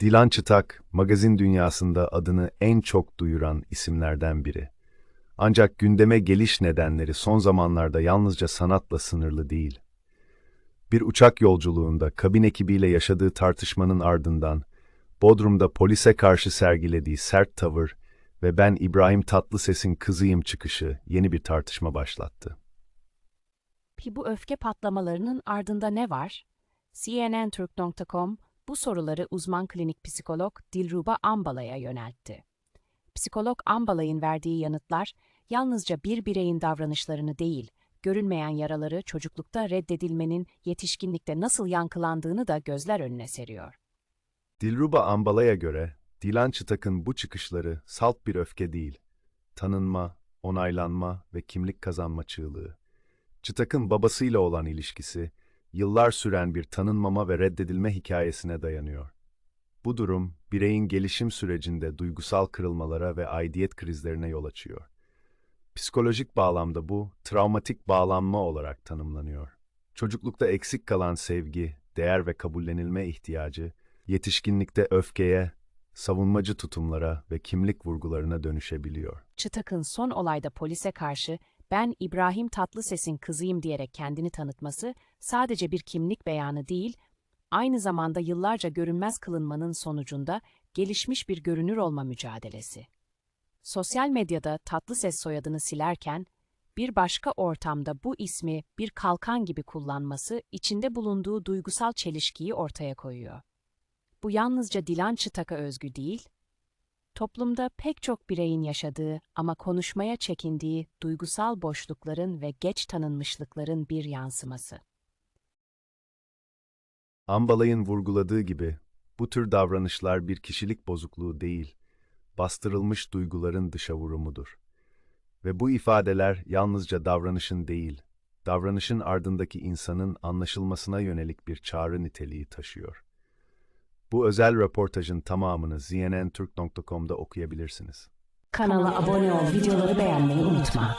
Dilan Çıtak, magazin dünyasında adını en çok duyuran isimlerden biri. Ancak gündeme geliş nedenleri son zamanlarda yalnızca sanatla sınırlı değil. Bir uçak yolculuğunda kabin ekibiyle yaşadığı tartışmanın ardından Bodrum'da polise karşı sergilediği sert tavır ve ben İbrahim Tatlıses'in kızıyım çıkışı yeni bir tartışma başlattı. Bu öfke patlamalarının ardında ne var? CNNTürk.com bu soruları uzman klinik psikolog Dilruba Ambala'ya yöneltti. Psikolog Ambalay'ın verdiği yanıtlar yalnızca bir bireyin davranışlarını değil, görünmeyen yaraları çocuklukta reddedilmenin yetişkinlikte nasıl yankılandığını da gözler önüne seriyor. Dilruba Ambala'ya göre Dilan Çıtak'ın bu çıkışları salt bir öfke değil, tanınma, onaylanma ve kimlik kazanma çığlığı. Çıtak'ın babasıyla olan ilişkisi, yıllar süren bir tanınmama ve reddedilme hikayesine dayanıyor. Bu durum, bireyin gelişim sürecinde duygusal kırılmalara ve aidiyet krizlerine yol açıyor. Psikolojik bağlamda bu, travmatik bağlanma olarak tanımlanıyor. Çocuklukta eksik kalan sevgi, değer ve kabullenilme ihtiyacı, yetişkinlikte öfkeye, savunmacı tutumlara ve kimlik vurgularına dönüşebiliyor. Çıtak'ın son olayda polise karşı ben İbrahim Tatlıses'in kızıyım diyerek kendini tanıtması sadece bir kimlik beyanı değil, aynı zamanda yıllarca görünmez kılınmanın sonucunda gelişmiş bir görünür olma mücadelesi. Sosyal medyada Tatlıses soyadını silerken, bir başka ortamda bu ismi bir kalkan gibi kullanması içinde bulunduğu duygusal çelişkiyi ortaya koyuyor. Bu yalnızca Dilan Çıtak'a özgü değil, toplumda pek çok bireyin yaşadığı ama konuşmaya çekindiği duygusal boşlukların ve geç tanınmışlıkların bir yansıması. Ambalay'ın vurguladığı gibi, bu tür davranışlar bir kişilik bozukluğu değil, bastırılmış duyguların dışa vurumudur. Ve bu ifadeler yalnızca davranışın değil, davranışın ardındaki insanın anlaşılmasına yönelik bir çağrı niteliği taşıyor. Bu özel röportajın tamamını znturk.com'da okuyabilirsiniz. Kanala abone ol, videoları beğenmeyi unutma.